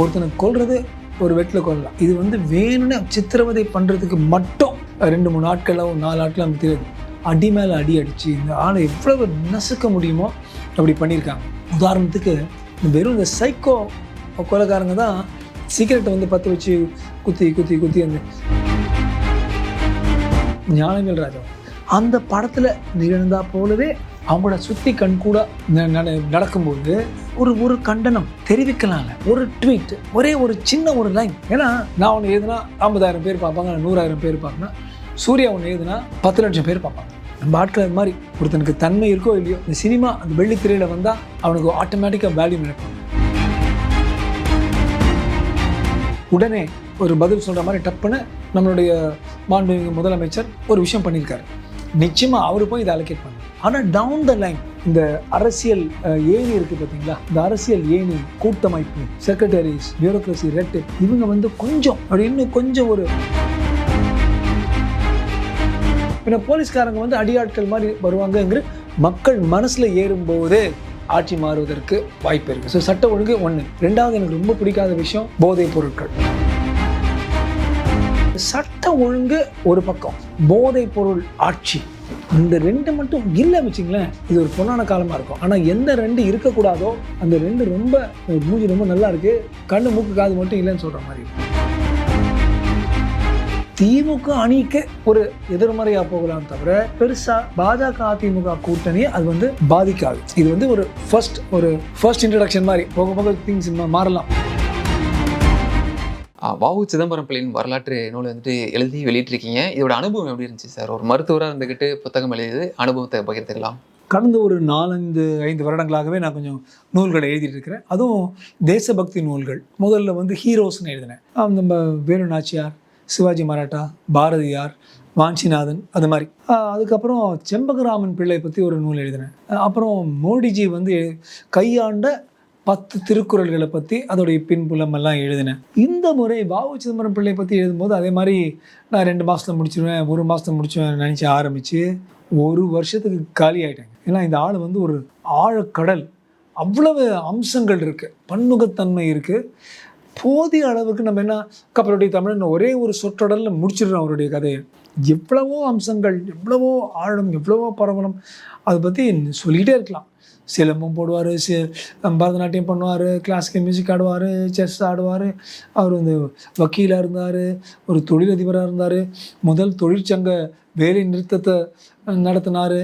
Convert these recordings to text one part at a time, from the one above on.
ஒருத்தனை கொள்வது ஒரு வெட்டில் கொள்ளலாம் இது வந்து வேணும்னு சித்திரவதை பண்ணுறதுக்கு மட்டும் ரெண்டு மூணு நாட்களோ நாலு நாட்களோ நமக்கு தெரியாது. அடி மேலே அடி அடித்து இந்த ஆளை எவ்வளவு நசுக்க முடியுமோ அப்படி பண்ணியிருக்காங்க. உதாரணத்துக்கு வெறும் இந்த சைக்கோ கொலைக்காரங்க தான் சிகரெட்டை வந்து பற்ற வச்சு குத்தி குத்தி குத்தி அந்த ஞானவேல் ராஜா. அந்த படத்தில் நிகழ்ந்தா போலவே அவங்களோட சுற்றி கண் கூட ந- நட- நடக்கும்போது ஒரு ஒரு கண்டனம் தெரிவிக்கலாம்ல. ஒரு ட்வீட் ஒரே ஒரு சின்ன ஒரு லைன் ஏன்னா நான் ஒன்று எழுதுனா ஐம்பதாயிரம் பேர் பார்ப்பாங்க நூறாயிரம் பேர் பார்ப்பேன்னா சூர்யா ஒன்று எழுதுனா பத்து லட்சம் பேர் பார்ப்பாங்க. நம்ம ஆட்கள் மாதிரி ஒருத்தனுக்கு தன்மை இருக்கோ இல்லையோ இந்த சினிமா அந்த வெள்ளித்திரையில் வந்தால் அவனுக்கு ஆட்டோமேட்டிக்காக வேல்யூ நடக்கும். உடனே ஒரு பதில் சொல்கிற மாதிரி டப்புன்னு நம்மளுடைய மாண்புமிகு முதலமைச்சர் ஒரு விஷயம் பண்ணியிருக்காரு. நிச்சயமாக அவர் போய் இதை அலோகேட் பண்ணார் ஆனால் டவுன் த லைன் இந்த அரசியல் ஏணி இருக்குது பார்த்தீங்களா? இந்த அரசியல் ஏணி கூட்டமைப்பு செக்ரட்டரிஸ் பியூரோக்ரஸி ரெட்டு இவங்க வந்து கொஞ்சம் அப்படி இன்னும் கொஞ்சம் ஒரு பின்ன போலீஸ்காரங்க வந்து அடியாட்கள் மாதிரி வருவாங்கங்கிற மக்கள் மனசில் ஏறும்போது ஆட்சி மாறுவதற்கு வாய்ப்பு இருக்குது ஸோ சட்ட ஒழுங்கு ஒன்று ரெண்டாவது எனக்கு ரொம்ப பிடிக்காத விஷயம் போதைப் பொருட்கள். சட்ட ஒழுங்கு ஒரு பக்கம் போதைப் பொருள் ஆட்சி. இந்த ரெண்டு மட்டும் இல்லை வச்சுங்களேன் இது ஒரு பொன்னான காலமாக இருக்கும். ஆனால் எந்த ரெண்டு இருக்கக்கூடாதோ அந்த ரெண்டு ரொம்ப மூஞ்சி ரொம்ப நல்லா இருக்கு. கண்ணு மூக்கு காது மட்டும் இல்லைன்னு சொல்கிற மாதிரி திமுக அணிக்கு ஒரு எதிர்மறையாக போகலாம் தவிர பெருசா பாஜக அதிமுக கூட்டணி அது வந்து பாதிக்காது. இது வந்து ஒரு ஃபர்ஸ்ட் ஒரு ஃபர்ஸ்ட் இன்ட்ரடக்ஷன் மாதிரி போக போக திங்ஸ் மாறலாம். வாவு சிதம்பரம் பிள்ளையின் வரலாற்று நூலை வந்துட்டு எழுதி வெளியிட்டிருக்கீங்க. இதோட அனுபவம் எப்படி இருந்துச்சு சார்? ஒரு மருத்துவராக இருந்துக்கிட்டு புத்தகம் எழுதியது அனுபவத்தை பகிர்ந்துக்கலாம். கடந்த ஒரு நாலஞ்சு ஐந்து வருடங்களாகவே நான் கொஞ்சம் நூல்களை எழுதிட்டு இருக்கிறேன் அதுவும் தேசபக்தி நூல்கள். முதல்ல வந்து ஹீரோஸ்னு எழுதினேன். நம்ம வேலு நாச்சியார் சிவாஜி மராட்டா பாரதியார் வாஞ்சிநாதன் அது மாதிரி. அதுக்கப்புறம் செம்பகராமன் பிள்ளை பற்றி ஒரு நூல் எழுதினேன். அப்புறம் மோடிஜி வந்து கையாண்ட பத்து திருக்குறள்களை பற்றி அதோடைய பின்புலம் எல்லாம் எழுதினேன். இந்த முறை வாவு சிதம்பரம் பிள்ளை பற்றி எழுதும்போது அதே மாதிரி நான் ரெண்டு மாதத்தில் முடிச்சிருவேன் ஒரு மாதத்தில் முடிச்சுவேன் நினச்சி ஆரம்பித்து ஒரு வருஷத்துக்கு காலி ஆகிட்டேங்க ஏன்னா இந்த ஆள் வந்து ஒரு ஆழக்கடல் அவ்வளவு அம்சங்கள் இருக்குது பன்முகத்தன்மை இருக்குது போதிய அளவுக்கு நம்ம என்ன கப்பலுடைய தமிழன் ஒரே ஒரு சொற்றொடலில் முடிச்சிடுறோம் அவருடைய கதையை. எவ்வளவோ அம்சங்கள் எவ்வளவோ ஆழம் எவ்வளவோ பரவலம் அதை பற்றி சொல்லிகிட்டே இருக்கலாம். சிலம்பம் போடுவார் சி பரதநாட்டியம் பண்ணுவார் கிளாசிக்கல் மியூசிக் ஆடுவார் செஸ் ஆடுவார். அவர் வந்து வக்கீலாக இருந்தார் ஒரு தொழிலதிபராக இருந்தார். முதல் தொழிற்சங்க வேலை நிறுத்தத்தை நடத்தினார்.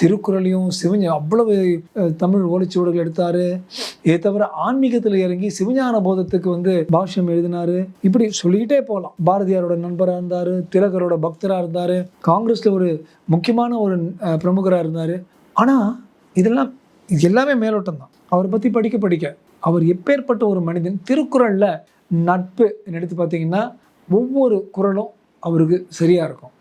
திருக்குறளையும் சிவஞ அவ்வளவு தமிழ் ஓலைச்சுவடுகள் எடுத்தார். இதை தவிர ஆன்மீகத்தில் இறங்கி சிவஞான போதத்துக்கு வந்து பாஷ்யம் எழுதினாரு. இப்படி சொல்லிக்கிட்டே போகலாம் பாரதியாரோட நண்பராக இருந்தார் திலகரோட பக்தராக இருந்தார் காங்கிரஸில் ஒரு முக்கியமான ஒரு பிரமுகராக இருந்தார். ஆனால் இதெல்லாம் இது எல்லாமே மேலோட்டம் தான். அவரை பற்றி படிக்க படிக்க அவர் எப்பேற்பட்ட ஒரு மனிதன் திருக்குறளில் நட்பு எடுத்து பார்த்தீங்கன்னா ஒவ்வொரு குறளும் அவருக்கு சரியாக இருக்கும்.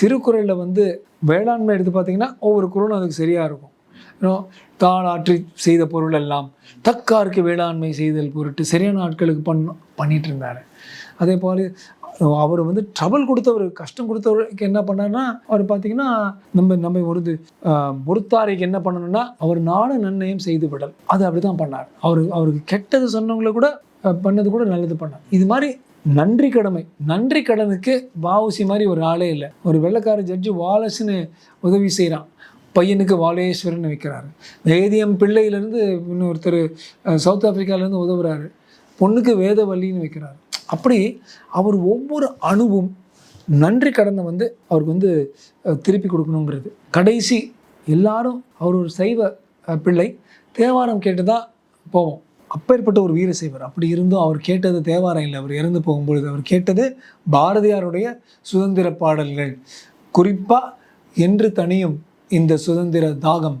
திருக்குறளில் வந்து வேளாண்மை எடுத்து பார்த்தீங்கன்னா ஒவ்வொரு குறளும் அதுக்கு சரியாக இருக்கும். இன்னும் தாளாற்றி செய்த பொருள் எல்லாம் தக்காருக்கு வேளாண்மை செய்தல் பொருட்டு சரியான ஆட்களுக்கு பண்ண பண்ணிட்டு இருந்தார் அதே போல் அவர் வந்து ட்ரபிள் கொடுத்தவர் கஷ்டம் கொடுத்தவருக்கு என்ன பண்ணார்னா அவர் பார்த்தீங்கன்னா நம்ம நம்ம ஒரு இது, பொறுத்தாரைக்கு என்ன பண்ணணும்னா அவர் நாடு நன்மையும் செய்து விடல். அது அப்படி தான் பண்ணார். அவர் அவருக்கு கெட்டது சொன்னவங்களை கூட பண்ணது கூட நல்லது பண்ணார். இது மாதிரி நன்றி கடமை. நன்றி கடனுக்கு வாவுசி மாதிரி ஒரு ஆளே இல்லை. ஒரு வெள்ளக்கார ஜட்ஜு வாலஸ்னு உதவி செய்கிறான் பையனுக்கு வாலேஸ்வரன் வைக்கிறாரு வேதியம் பிள்ளையிலேருந்து இன்னொருத்தர் சவுத் ஆப்பிரிக்காலேருந்து உதவுறாரு. பொண்ணுக்கு வேதவல்லின்னு வைக்கிறாரு. அப்படி அவர் ஒவ்வொரு அணுவும் நன்றி கடனை வந்து அவருக்கு வந்து திருப்பி கொடுக்கணுங்கிறது. கடைசி எல்லாரும் அவர் ஒரு சைவ பிள்ளை. தேவாரம் கேட்டு தான் போவோம். அப்பேற்பட்ட ஒரு வீர செய்வர் அப்படி இருந்தும் அவர் கேட்டது தேவாரம் இல்லை அவர் இறந்து போகும்பொழுது அவர் கேட்டது பாரதியாருடைய சுதந்திர பாடல்கள். குறிப்பாக என்று தனியும் இந்த சுதந்திர தாகம்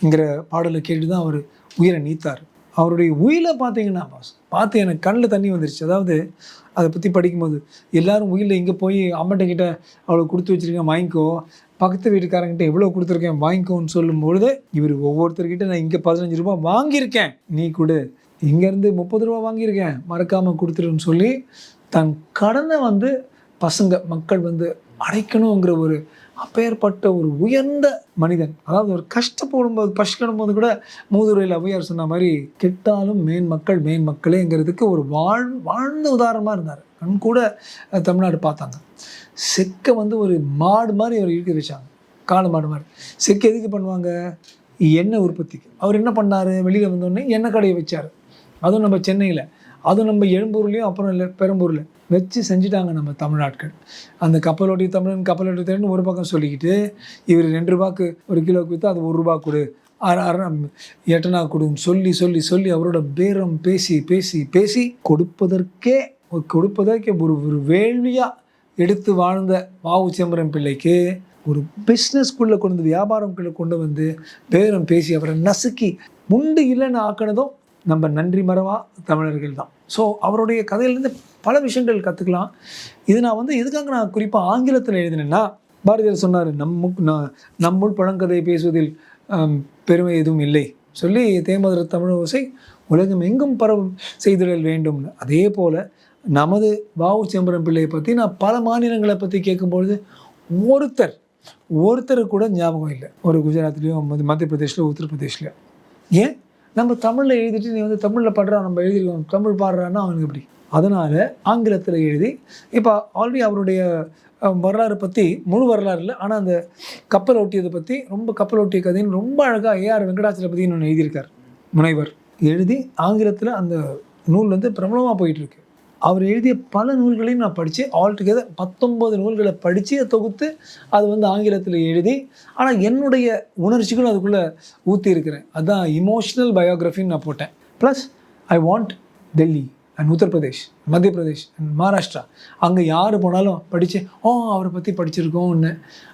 என்கிற பாடலை கேட்டு தான் அவர் உயிரை நீத்தார். அவருடைய உயிரை பார்த்தீங்கன்னா பார்த்து எனக்கு கண்ணில் தண்ணி வந்துருச்சு. அதாவது அதை பற்றி படிக்கும்போது எல்லாரும் உயிரில் இங்கே போய் அம்மட்ட கிட்டே அவ்வளோ கொடுத்து வச்சிருக்கேன் வாங்கிக்கோ. பக்கத்து வீட்டுக்காரங்கிட்ட எவ்வளோ கொடுத்துருக்கேன் வாங்கிக்கோன்னு சொல்லும்பொழுது இவர் ஒவ்வொருத்தர்கிட்ட நான் இங்கே பதினஞ்சு ரூபாய் வாங்கியிருக்கேன். நீ கொடு. இங்கேருந்து முப்பது ரூபா வாங்கியிருக்கேன். மறக்காமல் கொடுத்துருன்னு சொல்லி தன் கடனை வந்து பசங்க மக்கள் வந்து அடைக்கணுங்கிற ஒரு அப்பேற்பட்ட ஒரு உயர்ந்த மனிதன். அதாவது ஒரு கஷ்டப்படும் போது கூட மூதுரையில் அவையார் சொன்ன மாதிரி கெட்டாலும் மேன் மக்கள் மேன் மக்களேங்கிறதுக்கு ஒரு வாழ் வாழ்ந்த உதாரணமாக இருந்தார். கண் கூட தமிழ்நாடு பார்த்தாங்க. செக்கை வந்து ஒரு மாடு மாதிரி அவர் இழுக்க வச்சாங்க. காளை மாடு மாதிரி. செக்கு எதுக்கு பண்ணுவாங்க? எண்ணெய் உற்பத்திக்கு. அவர் என்ன பண்ணார்? வெளியில் வந்தோடனே எண்ணெய் கடையை வச்சார். அதுவும் நம்ம சென்னையில். அதுவும் நம்ம எழும்பூர்லேயும் அப்புறம் இல்லை பெரம்பூரில் வச்சு செஞ்சுட்டாங்க நம்ம தமிழ்நாட்கள் அந்த கப்பலோட்டி தமிழன் கப்பலோட்டி தமிழன் ஒரு பக்கம் சொல்லிக்கிட்டு இவர் ரெண்டு ரூபாய்க்கு ஒரு கிலோக்கு விற்று அது ஒரு ரூபா கொடு. அரை அரை எட்டனா கொடுன்னு சொல்லி சொல்லி சொல்லி அவரோட பேரம் பேசி பேசி பேசி கொடுப்பதற்கே கொடுப்பதற்கே ஒரு ஒரு வேள்வியாக எடுத்து வாழ்ந்த வாவு சிதம்பரம் பிள்ளைக்கு ஒரு பிஸ்னஸ்குள்ளே கொண்டு வந்து வியாபாரம்குள்ளே கொண்டு வந்து பேரம் பேசி அவரை நசுக்கி முண்டு இல்லைன்னு ஆக்கினதும் நம்ம நன்றி மறவா தமிழர்கள் தான். ஸோ அவருடைய கதையிலேருந்து பல விஷயங்கள் கற்றுக்கலாம் இது நான் வந்து எதுக்காக நான் குறிப்பாக ஆங்கிலத்தில் எழுதினேன்னா பாரதியார் சொன்னார் நம்ம நான் நம்முள் பழங்கதை பேசுவதில் பெருமை எதுவும் இல்லை. சொல்லி தேமதுர தமிழ் ஓசை உலகம் எங்கும் பரவும் செய்திடல் வேண்டும்னு அதே போல் நமது வாவு சிதம்பரம் பிள்ளையை பற்றி நான் பல மாநிலங்களை பற்றி கேட்கும்பொழுது ஒருத்தர் ஒருத்தர் கூட ஞாபகம் இல்லை. ஒரு குஜராத்லேயும் மத்திய மத்திய உத்தரப்பிரதேஷில் ஏன்? நம்ம தமிழில் எழுதிட்டு நீ வந்து தமிழில் பாடுறா நம்ம எழுதிருக்கோம். தமிழ் பாடுறான்னா அவனுக்கு எப்படி? அதனால் ஆங்கிலத்தில் எழுதி இப்போ ஆல்ரெடி அவருடைய வரலாறு பற்றி முழு வரலாறு இல்லை ஆனால் அந்த கப்பல் ஓட்டியதை பற்றி ரொம்ப கப்பல் ஓட்டிய கதைன்னு ரொம்ப அழகாக ஏஆர் வெங்கடாச்சலபதினு ஒன்று எழுதியிருக்கார். முனைவர். எழுதி ஆங்கிலத்தில் அந்த நூல் வந்து பிரபலமாக போயிட்டுருக்கு அவர் எழுதிய பல நூல்களையும் நான் படித்து ஆல்டுகெதர் பத்தொம்பது நூல்களை படித்து தொகுத்து அது வந்து ஆங்கிலத்தில் எழுதி ஆனால் என்னுடைய உணர்ச்சிகளும் அதுக்குள்ளே ஊற்றியிருக்கிறேன் அதுதான் இமோஷ்னல் பயோகிராஃபின்னு நான் போட்டேன். Plus I want Delhi and Uttar Pradesh Madhya Pradesh and Maharashtra அங்கே யார் போனாலும் படித்து ஓ அவரை பற்றி படிச்சிருக்கோம்னு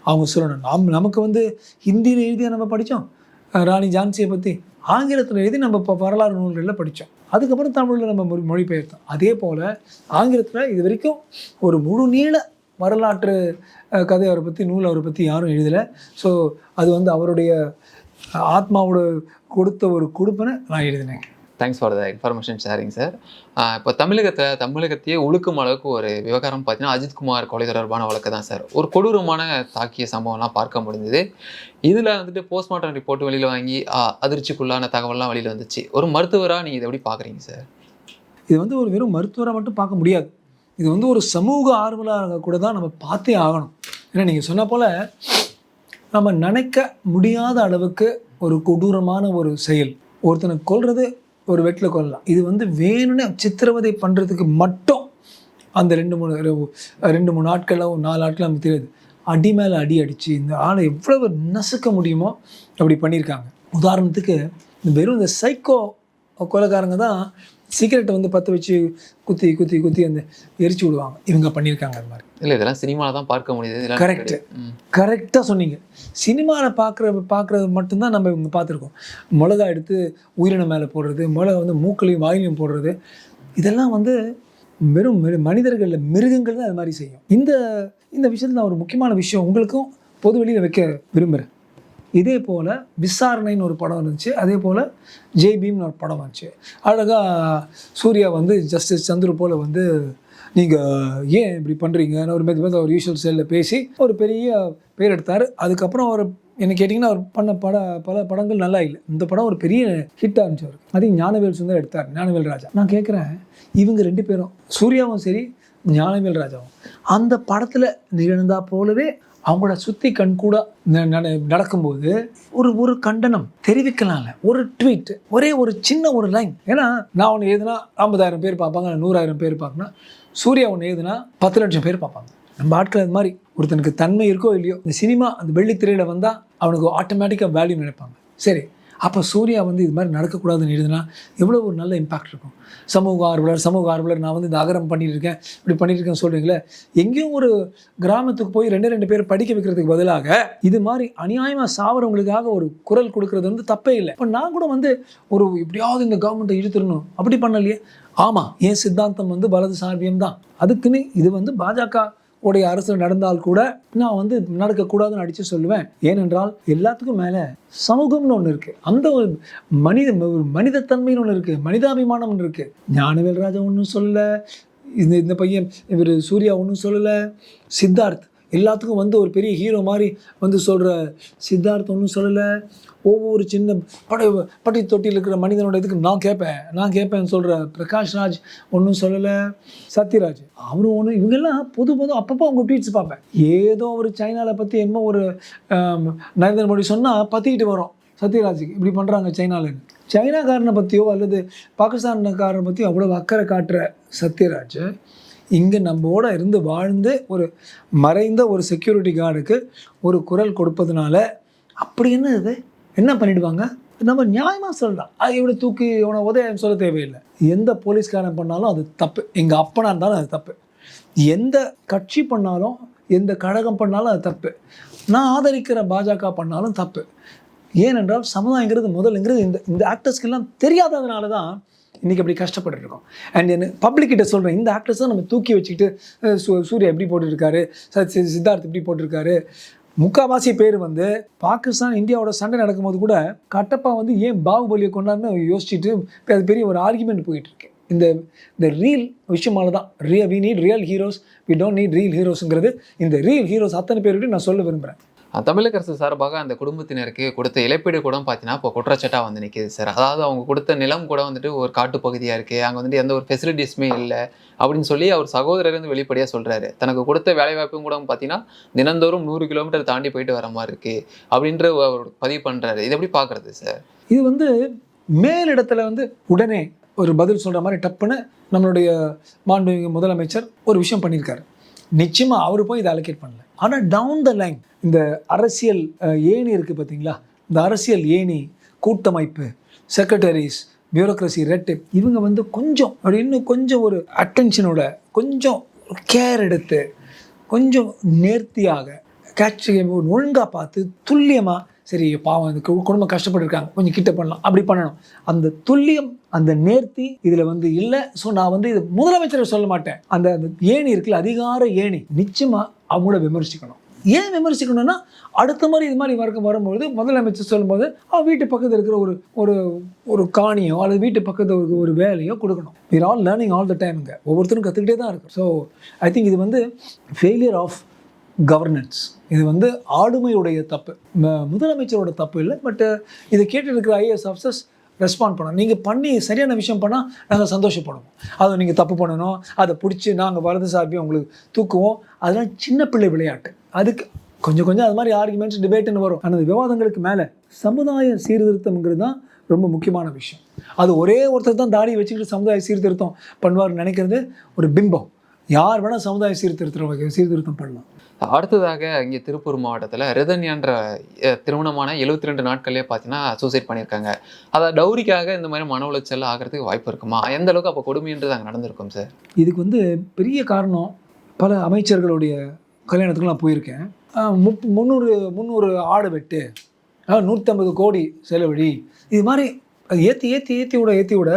அவங்க சொல்லணும். நாம் நமக்கு வந்து ஹிந்தியில் எழுதிய நம்ம படித்தோம் ராணி ஜான்சியை பற்றி ஆங்கிலத்தில் எழுதி நம்ம இப்போ வரலாறு நூல்களில் படித்தோம் அதுக்கப்புறம் தமிழில் நம்ம மொழி மொழிபெயர்த்தோம். அதே போல் ஆங்கிலத்தில் இது வரைக்கும் ஒரு முழு நீள வரலாற்று கதை அவரை பற்றி நூல் அவரை பற்றி யாரும் எழுதலை. ஸோ அது வந்து அவருடைய ஆத்மாவோட கொடுத்த ஒரு கொடுப்பனை நான் எழுதினேன். Thanks for the information sharing sir இப்போ தமிழகத்தில் தமிழகத்தையே ஒழுக்கும் அளவுக்கு ஒரு விவகாரம் பார்த்தீங்கன்னா அஜித்குமார் கொலை தொடர்பான வழக்கு தான் சார் ஒரு கொடூரமான தாக்கிய சம்பவம்லாம் பார்க்க முடிஞ்சது. இதில் வந்துட்டு போஸ்ட்மார்ட்டம் ரிப்போர்ட் வெளியில் வாங்கி அதிர்ச்சிக்குள்ளான தகவல்லாம் வெளியில் வந்துச்சு. ஒரு மருத்துவராக நீங்கள் இதை எப்படி பார்க்குறீங்க சார் இது வந்து ஒரு வெறும் மருத்துவராக மட்டும் பார்க்க முடியாது. இது வந்து ஒரு சமூக ஆர்வலாக கூட தான் நம்ம பார்த்தே ஆகணும். ஏன்னா நீங்கள் சொன்ன போல் நம்ம நினைக்க முடியாத அளவுக்கு ஒரு கொடூரமான ஒரு செயல். ஒருத்தனை கொள்வது ஒரு வெட்டில் கொல்லலாம். இது வந்து வேணும்னு சித்திரவதை பண்ணுறதுக்கு மட்டும் அந்த ரெண்டு மூணு ரெண்டு மூணு நாட்களோ நாலு நாட்களோ நமக்கு தெரியாது. அடி மேலே அடி அடித்து இந்த ஆளை எவ்வளவு நசுக்க முடியுமோ அப்படி பண்ணியிருக்காங்க. உதாரணத்துக்கு இந்த வெறும் இந்த சைக்கோ கொலைக்காரங்க தான் சிகரெட்டை வந்து பற்ற வச்சு குத்தி குத்தி குத்தி அந்த எரிச்சு விடுவாங்க. இவங்க பண்ணியிருக்காங்க அது மாதிரி. இல்லை இதெல்லாம் சினிமாவில் தான் பார்க்க முடியுது. ம். கரெக்டாக சொன்னீங்க. சினிமாவில் பார்க்குற பார்க்குறது மட்டும்தான் நம்ம இவங்க பார்த்துருக்கோம். மிளகா எடுத்து உயிரினம் மேலே போடுறது மிளகா வந்து மூக்களையும் வாயிலையும் போடுறது. இதெல்லாம் வந்து வெறும் மனிதர்களில் மிருகங்கள் தான் அது மாதிரி செய்யும். இந்த இந்த விஷயத்தில் நான் ஒரு முக்கியமான விஷயம் உங்களுக்கும் பொது வெளியில் வைக்க விரும்புகிறேன் இதே போல் விசாரணைன்னு ஒரு படம் இருந்துச்சு. அதே போல் ஜெய் பீம்னு ஒரு படம் வந்துச்சு. அழகாக சூர்யா வந்து ஜஸ்டிஸ் சந்துரு போல் வந்து நீங்கள் ஏன் இப்படி பண்ணுறீங்கன்னு ஒரு மெது மெது ஒரு யூஷுவல் செல்லில் பேசி ஒரு பெரிய பேர் எடுத்தார். அதுக்கப்புறம் அவர் என்ன கேட்டிங்கன்னா அவர் பண்ண பட பல படங்கள் நல்லா இல்லை. இந்த படம் ஒரு பெரிய ஹிட்டாக இருந்துச்சு அவருக்கு. அதையும் ஞானவேல் சுந்தர் எடுத்தார். ஞானவேல் ராஜா. நான் கேட்குறேன் இவங்க ரெண்டு பேரும் சூர்யாவும் சரி ஞானவேல் ராஜாவும் அந்த படத்தில் நிகழ்ந்தா போலவே அவங்கள சுற்றி கண்கூட ந- நட- நடக்கும்போது ஒரு ஒரு கண்டனம் தெரிவிக்கலாம்ல. ஒரு ட்வீட் ஒரே ஒரு சின்ன ஒரு லைன் ஏன்னா நான் ஒன்று எழுதுனா ஐம்பதாயிரம் பேர் பார்ப்பாங்க நூறாயிரம் பேர் பார்க்கணும் சூர்யா ஒன்று எழுதுனா பத்து லட்சம் பேர் பார்ப்பாங்க. நம்ம ஆட்கள் அது மாதிரி ஒருத்தனுக்கு தன்மை இருக்கோ இல்லையோ இந்த சினிமா அந்த வெள்ளித்திரையில் வந்தால் அவனுக்கு ஆட்டோமேட்டிக்காக வேல்யூ நினைப்பாங்க. சரி அப்போ சூர்யா வந்து இது மாதிரி நடக்கக்கூடாதுன்னு எழுதுனா எவ்வளோ ஒரு நல்ல இம்பாக்ட் இருக்கும். சமூக ஆர்வலர் சமூக ஆர்வலர் நான் வந்து இந்த அகரம் பண்ணிட்டு இருக்கேன் இப்படி பண்ணிட்டு இருக்கேன்னு சொல்கிறீங்களே எங்கேயும் ஒரு கிராமத்துக்கு போய் ரெண்டு ரெண்டு பேர் படிக்க வைக்கிறதுக்கு பதிலாக இது மாதிரி அநியாயமாக சாவரவங்களுக்காக ஒரு குரல் கொடுக்கறது வந்து தப்பே இல்லை. இப்போ நான் கூட வந்து ஒரு எப்படியாவது இந்த கவர்மெண்ட்டை இழுத்துடணும். அப்படி பண்ணலையே? ஆமாம் என் சித்தாந்தம் வந்து வலது சார்பியம் தான் அதுக்குன்னு இது வந்து பாஜக உடைய அரசு நடந்தால் கூட நான் வந்து நடக்கக்கூடாதுன்னு அடித்து சொல்லுவேன். ஏனென்றால் எல்லாத்துக்கும் மேலே சமூகம்னு ஒன்று இருக்குது அந்த ஒரு மனித ஒரு மனிதத்தன்மைன்னு ஒன்று இருக்குது மனிதாபிமானம் ஒன்று இருக்குது ஞானவேல் ராஜா ஒன்றும் சொல்லலை. இந்த இந்த பையன் இவர் சூர்யா ஒன்றும் சொல்லலை. சித்தார்த் எல்லாத்துக்கும் வந்து ஒரு பெரிய ஹீரோ மாதிரி வந்து சொல்கிற சித்தார்த்தம் ஒன்றும் சொல்லலை. ஒவ்வொரு சின்ன படை பட்டி தொட்டியில் இருக்கிற மனிதனோட இதுக்கு நான் கேட்பேன் நான் கேட்பேன்னு சொல்கிற பிரகாஷ் ராஜ் ஒன்றும் சொல்லலை. சத்யராஜ் அவரும் ஒன்று இவங்கெல்லாம் புது புது அப்பப்போ அவங்க ட்வீட்ஸ் பார்ப்பேன். ஏதோ ஒரு சைனாவில் பற்றி என்னமோ ஒரு நரேந்திர மோடி சொன்னால் பற்றிக்கிட்டு வரும். சத்யராஜுக்கு இப்படி பண்ணுறாங்க சைனாலன்னு சைனாக்காரனை பற்றியோ அல்லது பாகிஸ்தான்காரனை பற்றியோ அவ்வளோ அக்கறை காட்டுற சத்யராஜ் இங்கே நம்மோட இருந்து வாழ்ந்து ஒரு மறைந்த ஒரு செக்யூரிட்டி கார்டுக்கு ஒரு குரல் கொடுப்பதுனால அப்படி என்ன இது? என்ன பண்ணிடுவாங்க? நம்ம நியாயமாக சொல்லலாம். அது இவனை தூக்கி இவனை உதயம் சொல்ல தேவையில்லை. எந்த போலீஸ்காரன் பண்ணாலும் அது தப்பு. எங்கள் அப்பனா இருந்தாலும் அது தப்பு. எந்த கட்சி பண்ணாலும் எந்த கழகம் பண்ணாலும் அது தப்பு. நான் ஆதரிக்கிற பாஜக பண்ணாலும் தப்பு. ஏனென்றால் சமுதாயங்கிறது முதலுங்கிறது இந்த இந்த ஆக்டர்ஸ்க்கெல்லாம் தெரியாததுனால தான் இன்றைக்கி அப்படி கஷ்டப்பட்டு இருக்கோம் அண்ட் என்ன பப்ளிக் கிட்ட சொல்கிறேன் இந்த ஆக்டர்ஸ் தான் நம்ம தூக்கி வச்சுக்கிட்டு சூ- சூர்யா எப்படி போட்டிருக்காரு சி- சித்தார்த் எப்படி போட்டிருக்காரு முக்காவாசி பேர் வந்து பாகிஸ்தான் இந்தியாவோட சண்டை நடக்கும்போது கூட கட்டப்பா வந்து ஏன் பாகுபலியை கொண்டான்னு யோசிச்சுட்டு அது பெரிய ஒரு ஆர்குமெண்ட் போயிட்டு இருக்கு இந்த இந்த ரீல் விஷயமால தான் real we need real heroes we don't need reel ஹீரோஸுங்கிறது இந்த ரீல் ஹீரோஸ் அத்தனை பேர்கிட்டையும் நான் சொல்ல விரும்புகிறேன் தமிழக அரசு சார்பாக அந்த குடும்பத்தினருக்கு கொடுத்த இழப்பீடு கூட பார்த்தீங்கன்னா இப்போ குற்றச்சாட்டாக வந்து நிற்கிது சார் அதாவது அவங்க கொடுத்த நிலம் கூட வந்துட்டு ஒரு காட்டு பகுதியாக இருக்குது அங்கே வந்துட்டு எந்த ஒரு ஃபெசிலிட்டிஸுமே இல்லை அப்படின்னு சொல்லி அவர் சகோதரர் வந்து வெளிப்படையாக சொல்கிறாரு தனக்கு கொடுத்த வேலைவாய்ப்பும் கூட பார்த்தீங்கன்னா தினந்தோறும் நூறு கிலோமீட்டர் தாண்டி போயிட்டு வர மாதிரி இருக்குது அப்படின்ற அவர் பதிவு பண்ணுறாரு இது எப்படி பார்க்குறது சார் இது வந்து மேலிடத்தில் வந்து உடனே ஒரு பதில் சொல்கிற மாதிரி டப்புன்னு நம்மளுடைய மாண்புமிகு முதலமைச்சர் ஒரு விஷயம் பண்ணியிருக்காரு. நிச்சயமாக அவர் போய் இதை அலோகேட் பண்ணல. ஆனால் டவுன் த லைன் இந்த அரசியல் ஏணி இருக்குது பார்த்தீங்களா இந்த அரசியல் ஏணி கூட்டமைப்பு செக்ரட்டரிஸ் பியூரோக்ரஸி ரெட்டு இவங்க வந்து கொஞ்சம் அப்படி இன்னும் கொஞ்சம் ஒரு அட்டென்ஷனோட கொஞ்சம் கேர் எடுத்து கொஞ்சம் நேர்த்தியாக கேட்ச் ஒழுங்காக பார்த்து துல்லியமாக சரி பாவம் இந்த குடும்பம் கஷ்டப்பட்டுருக்காங்க கொஞ்சம் கிட்ட பண்ணலாம் அப்படி பண்ணணும். அந்த துல்லியம் அந்த நேர்த்தி இதில் வந்து இல்லை. ஸோ நான் வந்து இது முதலமைச்சரை சொல்ல மாட்டேன். அந்த அந்த ஏணி இருக்குல்ல அதிகார ஏணி நிச்சயமாக அவங்கள விமர்சிக்கணும். ஏன் விமர்சிக்கணும்னா அடுத்த மாதிரி இது மாதிரி வர்க்கம் வரும்பொழுது முதலமைச்சர் சொல்லும்போது அவன் வீட்டு பக்கத்தில் இருக்கிற ஒரு ஒரு ஒரு காணியோ அல்லது வீட்டு பக்கத்தில் ஒரு ஒரு வேலையோ கொடுக்கணும். We're all learning all the டைமுங்க ஒவ்வொருத்தரும் கற்றுக்கிட்டே தான் இருக்கும். ஸோ ஐ திங்க் இது வந்து ஃபெயிலியர் ஆஃப் கவர்னன்ஸ் இது வந்து ஆளுமையுடைய தப்பு. முதலமைச்சரோட தப்பு இல்லை பட் இதை கேட்டு இருக்கிற ஐஏஎஸ் ஆஃபீஸர்ஸ் ரெஸ்பாண்ட் பண்ணணும். நீங்கள் பண்ணி சரியான விஷயம் பண்ணால் நாங்கள் சந்தோஷப்படுவோம். அதை நீங்கள் தப்பு பண்ணணும். அதை பிடிச்சி நாங்கள் வரது சார்பி உங்களுக்கு தூக்குவோம். அதெல்லாம் சின்ன பிள்ளை விளையாட்டு. அதுக்கு கொஞ்சம் கொஞ்சம் அது மாதிரி ஆர்குமெண்ட்ஸ் டிபேட்டுன்னு வரும். ஆனால் விவாதங்களுக்கு மேலே சமுதாய சீர்திருத்தம்ங்கிறது தான் ரொம்ப முக்கியமான விஷயம். அது ஒரே ஒருத்தர் தான் தாடி வச்சுக்கிட்டு சமுதாய சீர்திருத்தம் பண்ணுவார்னு நினைக்கிறது ஒரு பிம்பம். யார் வேணால் சமுதாய சீர்திருத்தம் சீர்திருத்தம் பண்ணலாம். அடுத்ததாக இங்கே திருப்பூர் மாவட்டத்தில் ரிதன்யான்ற திருமணமான எழுபத்தி ரெண்டு நாட்கள்லேயே பார்த்தீங்கன்னா சூசைட் பண்ணியிருக்காங்க. அதை டௌரிக்காக இந்த மாதிரி மன உளைச்சல் ஆகிறதுக்கு வாய்ப்பு இருக்குமா? எந்த அளவுக்கு அப்போ கொடுமைன்றது அங்கே நடந்திருக்கும் சார் இதுக்கு வந்து பெரிய காரணம் பல அமைச்சர்களுடைய கல்யாணத்துக்கு நான் போயிருக்கேன் முப் முந்நூறு முந்நூறு ஆடு வெட்டு நூற்றம்பது கோடி செலவழி இது மாதிரி ஏற்றி ஏற்றி ஏற்றி விட ஏற்றி விட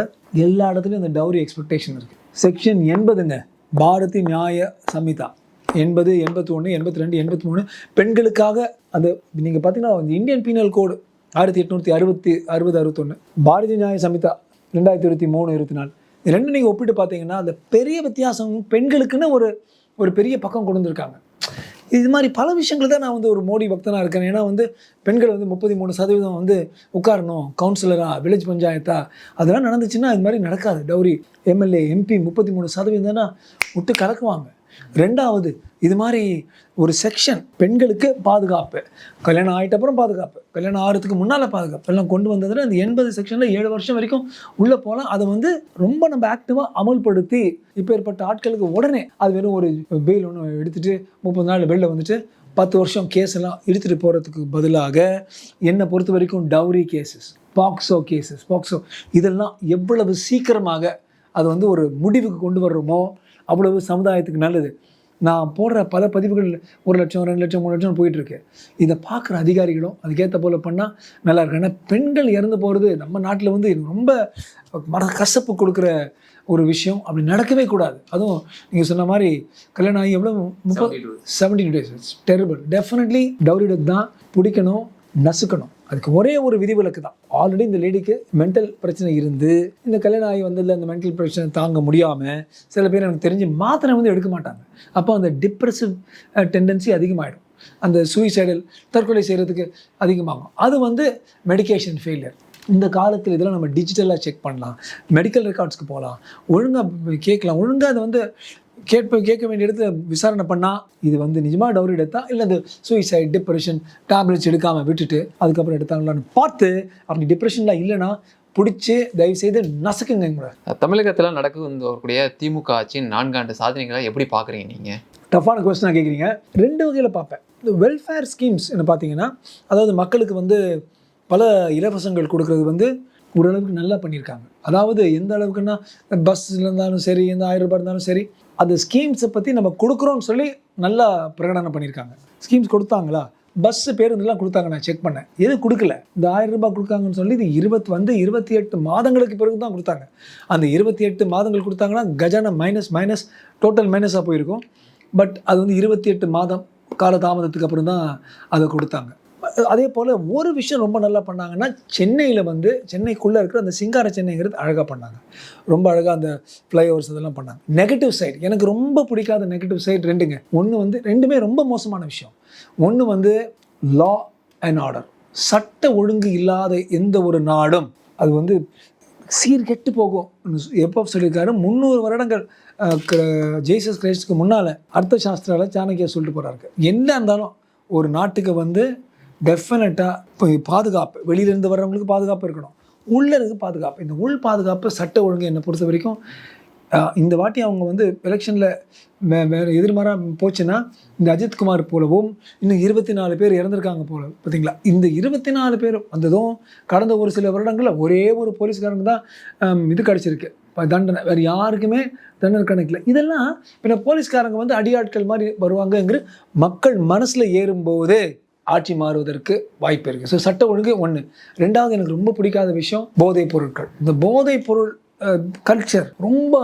எல்லா இடத்துலையும் இந்த டவுரி எக்ஸ்பெக்டேஷன் இருக்குது செக்ஷன் எண்பதுங்க. பாரதி நியாய சமிதா. எண்பது எண்பத்தி ஒன்று எண்பத்தி ரெண்டு எண்பத்தி மூணு பெண்களுக்காக அது நீங்கள் பார்த்தீங்கன்னா இந்த இந்தியன் பீனல் கோடு ஆயிரத்தி எட்நூற்றி அறுபத்தி அறுபது அறுபத்தொன்று பாரதி நியாய சமிதா ரெண்டாயிரத்தி இருபத்தி மூணு இருபத்தி நாலு. ரெண்டு ரெண்டும் நீங்கள் ஒப்பிட்டு பார்த்தீங்கன்னா அந்த பெரிய வித்தியாசம் பெண்களுக்குன்னு ஒரு ஒரு பெரிய பக்கம் கொண்டு வந்திருக்காங்க இது மாதிரி பல விஷயங்கள் தான் நான் வந்து ஒரு மோடி பக்தனாக இருக்கேன். ஏன்னா வந்து பெண்கள் வந்து முப்பத்தி மூணு சதவீதம் வந்து உட்காரணும். கவுன்சிலராக வில்லேஜ் பஞ்சாயத்தா? அதெல்லாம் நடந்துச்சுன்னா இது மாதிரி நடக்காது. டௌரி எம்எல்ஏ எம்பி முப்பத்தி மூணு சதவீதம்னா விட்டு கலக்குவாங்க. ரெண்டாவது இது மாதிரி ஒரு செக்ஷன் பெண்களுக்கு பாதுகாப்பு. கல்யாணம் ஆகிட்ட அப்புறம் பாதுகாப்பு. கல்யாணம் ஆகிறதுக்கு முன்னால் பாதுகாப்பு. எல்லாம் கொண்டு வந்ததில் அந்த எண்பது செக்ஷனில் ஏழு வருஷம் வரைக்கும் உள்ளே போகலாம் அதை வந்து ரொம்ப நம்ம ஆக்டிவாக அமல்படுத்தி இப்போ ஏற்பட்ட ஆட்களுக்கு உடனே அது வெறும் ஒரு பெயில் ஒன்று எடுத்துட்டு முப்பது நாள் வெளில வந்துட்டு பத்து வருஷம் கேஸ் எல்லாம் இழுத்துட்டு போகிறதுக்கு பதிலாக என்னை பொறுத்த வரைக்கும் dowry cases POCSO cases POCSO இதெல்லாம் எவ்வளவு சீக்கிரமாக அது வந்து ஒரு முடிவுக்கு கொண்டு வர்றோமோ அவ்வளவு சமுதாயத்துக்கு நல்லது. நான் போடுற பல பதிவுகள் ஒரு லட்சம் ரெண்டு லட்சம் மூணு லட்சம் போயிட்டுருக்கு இதை பார்க்குற அதிகாரிகளும் அதுக்கேற்ற போல் பண்ணால் நல்லா இருக்கும். ஏன்னா பெண்கள் இறந்து போகிறது நம்ம நாட்டில் வந்து ரொம்ப மன கசப்பு கொடுக்குற ஒரு விஷயம். அப்படி நடக்கவே கூடாது. அதுவும் நீங்கள் சொன்ன மாதிரி கல்யாணம் ஆகி எவ்வளோ முப்பது seventeen days terrible definitely dowry death தான் பிடிக்கணும் நசுக்கணும். அதுக்கு ஒரே ஒரு விதிவிலக்கு தான். ஆல்ரெடி இந்த லேடிக்கு மென்டல் பிரச்சனை இருந்து இந்த கல்யாணம் ஆகி வந்ததில் அந்த மென்டல் பிரச்சனை தாங்க முடியாமல் சில பேர் எனக்கு தெரிஞ்சு மாத்திரை வந்து எடுக்க மாட்டாங்க. அப்போ அந்த டிப்ரெசிவ் டெண்டன்சி அதிகமாகிடும் அந்த சூசைடல் தற்கொலை செய்கிறதுக்கு அதிகமாகும். அது வந்து மெடிகேஷன் ஃபெயிலியர் இந்த காலத்தில் இதெல்லாம் நம்ம டிஜிட்டலாக செக் பண்ணலாம். மெடிக்கல் ரெக்கார்ட்ஸ்க்கு போகலாம். ஒழுங்காக கேட்கலாம். ஒழுங்காக அதை வந்து கேட்ப கேட்க வேண்டிய இடத்துல விசாரணை பண்ணால் இது வந்து நிஜமாக டவுரி எடுத்தா இல்லை இந்த சூசைட் டிப்ரெஷன் டேப்லெட்ஸ் எடுக்காமல் விட்டுட்டு அதுக்கப்புறம் எடுத்தாங்களான்னு பார்த்து அப்படி டிப்ரெஷன்லாம் இல்லைன்னா பிடிச்சி தயவுசெய்து நசுக்குங்க கூட தமிழகத்தில் நடக்க வரக்கூடிய திமுக ஆட்சியின் நான்காண்டு சாதனைகளை எப்படி பார்க்குறீங்க நீங்கள் டஃப்பான கொஸ்டினாக கேட்குறீங்க ரெண்டு வகையில் பார்ப்பேன். இந்த வெல்ஃபேர் ஸ்கீம்ஸ் என்ன பார்த்தீங்கன்னா அதாவது மக்களுக்கு வந்து பல இலவசங்கள் கொடுக்கறது வந்து ஓரளவுக்கு நல்லா பண்ணியிருக்காங்க. அதாவது எந்த அளவுக்குன்னா பஸ்ஸில் இருந்தாலும் சரி எந்த ஆயிரம் ரூபாய் இருந்தாலும் சரி அந்த ஸ்கீம்ஸை பற்றி நம்ம கொடுக்குறோம்னு சொல்லி நல்லா பிரகடனம் பண்ணியிருக்காங்க. ஸ்கீம்ஸ் கொடுத்தாங்களா? பஸ்ஸு பேருந்துலாம் கொடுத்தாங்க நான் செக் பண்ணேன். எது கொடுக்கல? இந்த ஆயிரம் ரூபாய் கொடுக்காங்கன்னு சொல்லி இது இருபத்தி வந்து இருபத்தி எட்டு மாதங்களுக்கு பிறகு தான் கொடுத்தாங்க. அந்த இருபத்தி எட்டு மாதங்கள் கொடுத்தாங்கன்னா கஜானா மைனஸ் மைனஸ் டோட்டல் மைனஸாக போயிருக்கும். பட் அது வந்து இருபத்தி எட்டு மாதம் கால தாமதத்துக்கு அப்புறம் தான் அதை கொடுத்தாங்க. அதே போல் ஒரு விஷயம் ரொம்ப நல்லா பண்ணாங்கன்னா சென்னையில் வந்து சென்னைக்குள்ளே இருக்கிற அந்த சிங்கார சென்னைங்கிறது அழகாக பண்ணாங்க. ரொம்ப அழகாக அந்த ஃப்ளைஓவர்ஸ் இதெல்லாம் பண்ணாங்க. நெகட்டிவ் சைடு எனக்கு ரொம்ப பிடிக்காத நெகட்டிவ் சைடு ரெண்டுங்க. ஒன்று வந்து ரெண்டுமே ரொம்ப மோசமான விஷயம். ஒன்று வந்து லா அண்ட் ஆர்டர் சட்ட ஒழுங்கு இல்லாத எந்த ஒரு நாடும் அது வந்து சீர்கெட்டு போகும். எப்போ சொல்லியிருக்காரு. முந்நூறு வருடங்கள் க- ஜேசஸ் கிரைஸ்டுக்கு முன்னால் அர்த்த சாஸ்திரால சாணக்கியா சொல்லிட்டு போகிறாரு என்ன இருந்தாலும் ஒரு நாட்டுக்கு வந்து டெஃபினட்டாக இப்போ பாதுகாப்பு வெளியிலேருந்து வர்றவங்களுக்கு பாதுகாப்பு இருக்கணும். உள்ளே இருக்கு பாதுகாப்பு. இந்த உள் பாதுகாப்பு சட்ட ஒழுங்கு என்னை பொறுத்த வரைக்கும் இந்த வாட்டி அவங்க வந்து எலெக்ஷனில் வே வேறு எதிர்மாராக போச்சுன்னா இந்த அஜித்குமார் போலவும் இன்னும் இருபத்தி நாலு பேர் இறந்துருக்காங்க போல பார்த்தீங்களா? இந்த இருபத்தி நாலு பேர் வந்ததும் கடந்த ஒரு சில வருடங்களில் ஒரே ஒரு போலீஸ்காரங்க தான் இது கிடச்சிருக்கு. இப்போ தண்டனை. வேறு யாருக்குமே தண்டனை கணக்கில் இதெல்லாம் பின்ன போலீஸ்காரங்க வந்து அடியாட்கள் மாதிரி வருவாங்கங்கிற மக்கள் மனசில் ஏறும்போது ஆட்சி மாறுவதற்கு வாய்ப்பு இருக்குது ஸோ சட்ட ஒழுங்கு ஒன்று ரெண்டாவது எனக்கு ரொம்ப பிடிக்காத விஷயம் போதைப் பொருட்கள். இந்த போதைப் பொருள் கல்ச்சர் ரொம்ப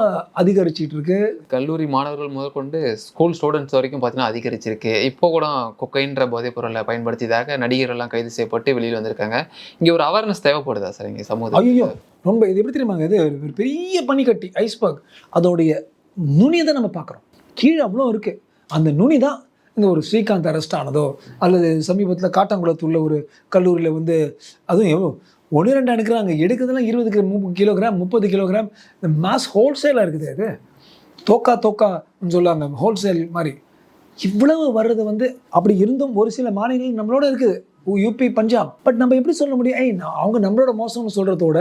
அதிகரிச்சிட்டு இருக்கு. கல்லூரி மாணவர்கள் முதற்கொண்டு ஸ்கூல் ஸ்டூடெண்ட்ஸ் வரைக்கும் பார்த்தீங்கன்னா அதிகரிச்சிருக்கு. இப்போ கூட கொக்கைன்ற போதைப் பொருளை பயன்படுத்தியதாக நடிகர் எல்லாம் கைது செய்யப்பட்டு வெளியில் வந்திருக்காங்க. இங்கே ஒரு அவேர்னஸ் தேவைப்படுதா சார் இங்கே சமூகத்தில் ஐயோ ரொம்ப இது எப்படி தெரியுமாங்க? இது ஒரு பெரிய பனிக்கட்டி ஐஸ்பர்க் அதோடைய நுனியை தான் நம்ம பார்க்குறோம். கீழே அவ்வளோ இருக்குது அந்த நுனி தான் இந்த ஒரு ஸ்ரீகாந்த் அரெஸ்ட் ஆனதோ அல்லது சமீபத்தில் காட்டாங்குளத்து உள்ள ஒரு கல்லூரியில் வந்து அதுவும் எவ்வளோ ஒன்று ரெண்டு அனுக்கிறாங்க எடுக்கிறதுலாம் இருபது கிலோ கிலோகிராம் முப்பது கிலோகிராம் இந்த மாஸ் ஹோல்சேலாக இருக்குது அது. தோக்கா தோக்கான்னு சொல்லுவாங்க ஹோல்சேல் மாதிரி. இவ்வளவு வர்றது வந்து அப்படி இருந்தும் ஒரு சில மாநிலங்கள் நம்மளோட இருக்குது. யூபி பஞ்சாப். பட் நம்ம எப்படி சொல்ல முடியும்? ஏய் அவங்க நம்மளோட மோசம்னு சொல்கிறதோட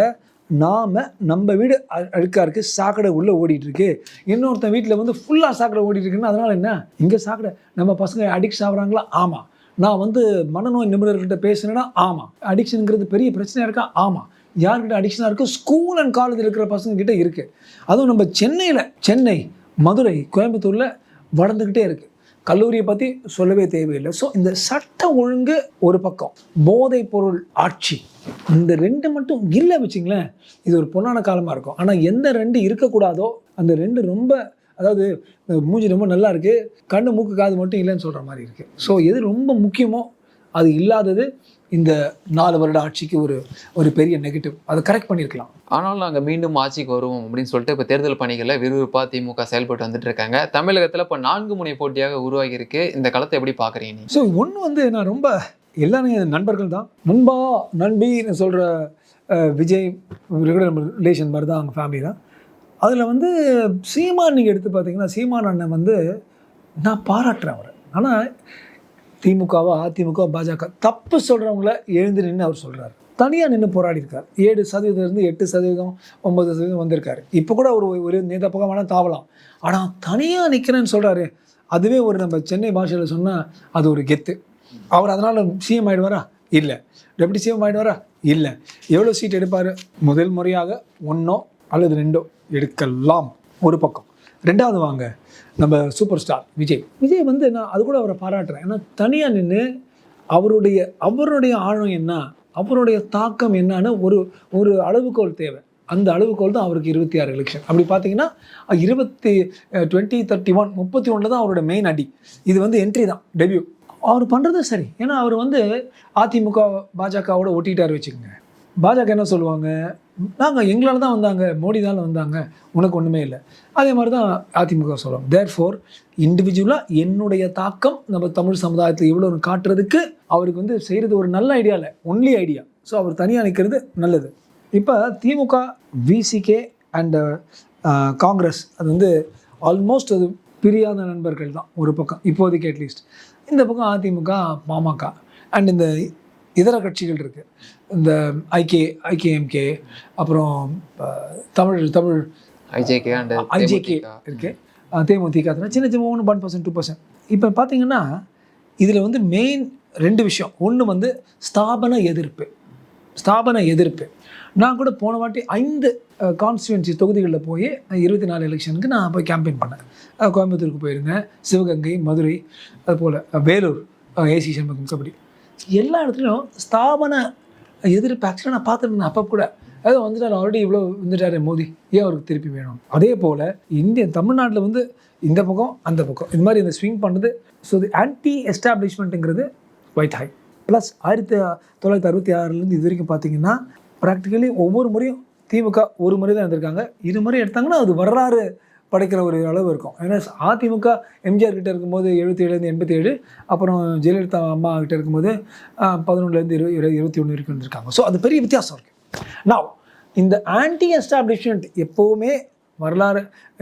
நாம் நம்ம வீடு அ- இருக்குது சாக்கடை உள்ளே ஓடிட்டுருக்கு. இன்னொருத்தன் வீட்டில் வந்து ஃபுல்லாக சாக்கடை ஓடிட்டுருக்குன்னு அதனால் என்ன? இங்கே சாக்கடை. நம்ம பசங்க அடிக்ட் ஆகுறாங்களா ஆமாம் நான் வந்து மனநோய் நிபுணர்கிட்ட பேசுனேன்னா ஆமாம் அடிக்ஷனுங்கிறது பெரிய பிரச்சனையாக இருக்கா? ஆமாம் யார்கிட்ட அடிக்ஷனாக இருக்குது ஸ்கூல் அண்ட் காலேஜில் இருக்கிற பசங்கக்கிட்ட இருக்குது அதுவும் நம்ம சென்னையில் சென்னை மதுரை கோயம்புத்தூரில் வளர்ந்துக்கிட்டே இருக்குது கல்லூரியை பற்றி சொல்லவே தேவையில்லை. ஸோ இந்த சட்ட ஒழுங்கு ஒரு பக்கம் போதைப் பொருள் ஆட்சி இந்த ரெண்டு மட்டும் இல்லை வச்சிங்களேன் இது ஒரு பொன்னான காலமாக இருக்கும். ஆனால் எந்த ரெண்டு இருக்கக்கூடாதோ அந்த ரெண்டு ரொம்ப அதாவது மூஞ்சி ரொம்ப நல்லா இருக்குது கண்ணு மூக்கு காது மட்டும் இல்லைன்னு சொல்கிற மாதிரி இருக்குது ஸோ எது ரொம்ப முக்கியமோ அது இல்லாதது இந்த நாலு வருட ஆட்சிக்கு ஒரு ஒரு பெரிய நெகட்டிவ் அதை கரெக்ட் பண்ணியிருக்கலாம். ஆனால் நாங்கள் மீண்டும் ஆட்சிக்கு வருவோம் அப்படின்னு சொல்லிட்டு இப்போ தேர்தல் பணிகளில் விறுவிறுப்பாக திமுக செயல்பட்டு வந்துட்டு இருக்காங்க தமிழகத்தில் இப்போ நான்கு முனை போட்டியாக உருவாகி இருக்கு இந்த களத்தை எப்படி பார்க்குறீங்க ஸோ ஒன்று வந்து நான் ரொம்ப எல்லாரும் என் நண்பர்கள் தான். நண்பா நண்பின்னு சொல்கிற விஜய் ரிலேஷன் மாதிரி தான் அவங்க ஃபேமிலி தான். அதில் வந்து சீமான் நீங்கள் எடுத்து பார்த்தீங்கன்னா சீமான் அண்ணன் வந்து நான் பாராட்டுறேன் அவரை. ஆனால் திமுகவோ அதிமுக பாஜக. தப்பு சொல்கிறவங்கள எழுந்து நின்று அவர் சொல்கிறார் தனியாக நின்று போராடி இருக்கார். ஏழு சதவீதத்துலேருந்து எட்டு சதவீதம் ஒன்பது சதவீதம் வந்திருக்காரு. இப்போ கூட ஒரு ஒரு நேத பக்கம் வேணால் தாவலாம். ஆனால் தனியாக நிற்கிறேன்னு சொல்கிறாரு அதுவே ஒரு நம்ம சென்னை பாஷையில் சொன்னால் அது ஒரு கெத்து. அவர் அதனால் சிஎம் ஆயிடுவாரா? இல்லை. டெப்டி சிஎம் ஆயிடுவாரா? இல்லை. எவ்வளோ சீட் எடுப்பார்? முதல் முறையாக ஒன்றோ அல்லது ரெண்டோ எடுக்கலாம். ஒரு பக்கம். ரெண்டாவது வாங்க. நம்ம சூப்பர் ஸ்டார் விஜய். விஜய் வந்து நான் அது கூட அவரை பாராட்டுறேன். ஏன்னா தனியாக நின்று அவருடைய அவருடைய ஆழம் என்ன அவருடைய தாக்கம் என்னன்னு ஒரு ஒரு அளவுகோல் தேவை. அந்த அளவுகோல் தான் அவருக்கு இருபத்தி ஆறு எலெக்ஷன் அப்படி பார்த்தீங்கன்னா இருபத்தி டுவெண்ட்டி தேர்ட்டி ஒன் முப்பத்தி ஒன்றில் தான் அவரோட மெயின் அடி. இது வந்து என்ட்ரி தான் டெபியூ அவர் பண்ணுறது சரி. ஏன்னா அவர் வந்து அதிமுக பாஜகவோட ஒட்டிக்கிட்டார் வச்சுக்கோங்க. பாஜக என்ன சொல்லுவாங்க? நாங்கள் எங்களால் தான் வந்தாங்க. மோடி தான் வந்தாங்க. உனக்கு ஒன்றுமே இல்லை. அதே மாதிரி தான் அதிமுக சொல்லுவாங்க. தேர் ஃபோர் இண்டிவிஜுவலாக என்னுடைய தாக்கம் நம்ம தமிழ் சமுதாயத்தில் எவ்வளோன்னு காட்டுறதுக்கு அவருக்கு வந்து செய்கிறது ஒரு நல்ல ஐடியா இல்லை ஒன்லி ஐடியா ஸோ அவர் தனியாக நிற்கிறது நல்லது. இப்போ திமுக விசிகே அண்டு uh, காங்கிரஸ் அது வந்து ஆல்மோஸ்ட் அது பிரியாத நண்பர்கள் தான் ஒரு பக்கம். இப்போதைக்கு அட்லீஸ்ட் இந்த பக்கம் அதிமுக பாமக அண்ட் இந்த இதர கட்சிகள் இருக்குது இந்த ஐகே ஐகேஎம்கே அப்புறம் தமிழ் தமிழ் ஐஜேகே ஐஜேகே இருக்கு. தேமுதிக அதெல்லாம் சின்ன சின்ன ஒன்று ஒன் பர்சன்ட் டூ பர்சன்ட் இப்போ பார்த்தீங்கன்னா இதில் வந்து மெயின் ரெண்டு விஷயம். ஒன்று வந்து ஸ்தாபன எதிர்ப்பு. ஸ்தாபன எதிர்ப்பு. நான் கூட போன வாட்டி ஐந்து கான்ஸ்டியூன்சி தொகுதிகளில் போய் இருபத்தி நாலு எலெக்ஷனுக்கு நான் போய் கேம்பெயின் பண்ணேன். கோயம்புத்தூருக்கு போயிருந்தேன் சிவகங்கை மதுரை அதுபோல் வேலூர் ஏசி சண்முகம் கபடி. எல்லா இடத்துலையும் ஸ்தாபன எதிர்ப்பு ஆக்சுவலாக நான் பார்த்துருந்தேன் அப்போ கூட. அதாவது வந்துட்டார் ஆல்ரெடி இவ்வளோ வந்துட்டாரு மோடி ஏன் அவருக்கு திருப்பி வேணும்? அதே போல் இந்திய தமிழ்நாட்டில் வந்து இந்த பக்கம் அந்த பக்கம். இந்த மாதிரி இந்த ஸ்விங் பண்ணுறது ஸோ இது ஆன்டி எஸ்டாப்ளிஷ்மெண்ட்டுங்கிறது ஒயிட் ஹை ப்ளஸ் ஆயிரத்தி தொள்ளாயிரத்தி அறுபத்தி ஆறுலேருந்து இது வரைக்கும் பார்த்தீங்கன்னா ப்ராக்டிக்கலி ஒவ்வொரு முறையும் திமுக ஒரு முறை தான் எடுத்திருக்காங்க. இரு முறை எடுத்தாங்கன்னா அது வரலாறு படைக்கிற ஒரு அளவு இருக்கும். ஏன்னா அதிமுக எம்ஜிஆர் கிட்ட இருக்கும்போது எழுபத்தி ஏழுலேருந்து எண்பத்தி ஏழு அப்புறம் ஜெயலலிதா அம்மா கிட்ட இருக்கும்போது பதினொன்றுலேருந்து இரு இருபத்தி ஒன்று வரைக்கும் இருந்திருக்காங்க. ஸோ அது பெரிய வித்தியாசம் இருக்குது நான் இந்த ஆன்டி எஸ்டாப்ளிஷ்மெண்ட் எப்போவுமே வரலாறு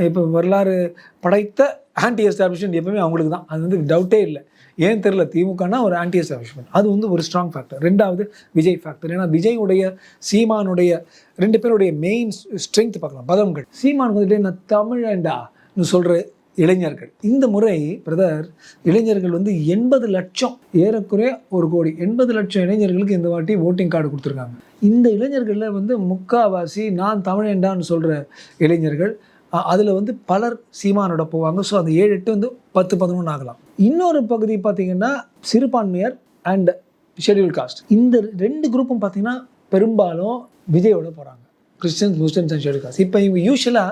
இப்போ வரலாறு படைத்த ஆன்டி எஸ்டாப்ளிஷ்மெண்ட் எப்பவுமே அவங்களுக்கு தான் அது வந்து டவுட்டே இல்லை. ஏன் தெரில திமுகனா ஒரு ஆன்டி எஸ்டாப்ளிஷ்மெண்ட் அது வந்து ஒரு ஸ்ட்ராங் ஃபேக்டர் ரெண்டாவது விஜய் ஃபேக்டர் ஏன்னா விஜயுடைய சீமானுடைய ரெண்டு பேருடைய மெயின் ஸ்ட்ரென்த் பார்க்கலாம். பதம்கள் சீமான் வந்துட்டு நான் தமிழண்டா சொல்கிற இளைஞர்கள். இந்த முறை பிரதர் இளைஞர்கள் வந்து எண்பது லட்சம் ஏறக்குறைய ஒரு கோடி எண்பது லட்சம் இளைஞர்களுக்கு இந்த வாட்டி ஓட்டிங் கார்டு கொடுத்துருக்காங்க. இந்த இளைஞர்களில் வந்து முக்காவாசி நான் தமிழேண்டான்னு சொல்கிற இளைஞர்கள் அதில் வந்து பலர் சீமானோட போவாங்க. ஸோ அந்த ஏழு எட்டு வந்து பத்து பதினொன்று ஆகலாம். இன்னொரு பகுதி பார்த்திங்கன்னா சிறுபான்மையர் அண்ட் ஷெட்யூல் காஸ்ட் இந்த ரெண்டு குரூப்பும் பார்த்தீங்கன்னா பெரும்பாலும் விஜயோட போகிறாங்க Christians Muslims and schedule caste இப்போ இவங்க யூஸ்வலாக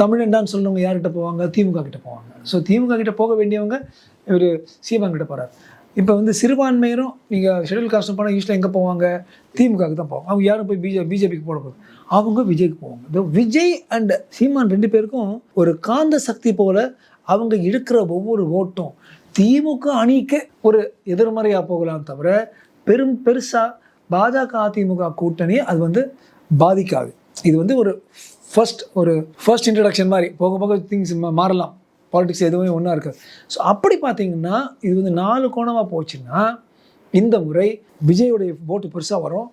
தமிழண்டான்னு சொல்லுவவங்க யார்கிட்ட போவாங்க? திமுக கிட்ட போவாங்க. ஸோ திமுக கிட்ட போக வேண்டியவங்க இவர் சீமான் கிட்ட போகிறார் இப்போ வந்து சிறுபான்மையரும் நீங்கள் ஷெடியூல் காஸ்ட் போனால் யூஸ்வலாக எங்கே போவாங்க? திமுகவுக்கு தான் போவாங்க. அவங்க யாரும் போய் பிஜே பிஜேபிக்கு போட அவங்க விஜய்க்கு போவாங்க. இந்த விஜய் அண்ட் சீமான் ரெண்டு பேருக்கும் ஒரு காந்த சக்தி போல அவங்க இழுக்கிற ஒவ்வொரு ஓட்டும் திமுக அணிக்கு ஒரு எதிர்மறையாக போகலாம் தவிர பெரும் பெருசாக பாஜக அதிமுக கூட்டணி அது வந்து பாதிக்காது. இது வந்து ஒரு ஃபர்ஸ்ட் ஒரு ஃபர்ஸ்ட் இன்ட்ரடக்ஷன் மாதிரி போக போக திங்ஸ் மாறலாம். பாலிடிக்ஸ் எதுவுமே ஒன்றா இருக்காது ஸோ அப்படி பார்த்தீங்கன்னா இது வந்து நாலு கோணமாக போச்சுன்னா இந்த முறை விஜயோடைய ஓட்டு பெருசாக வரும்.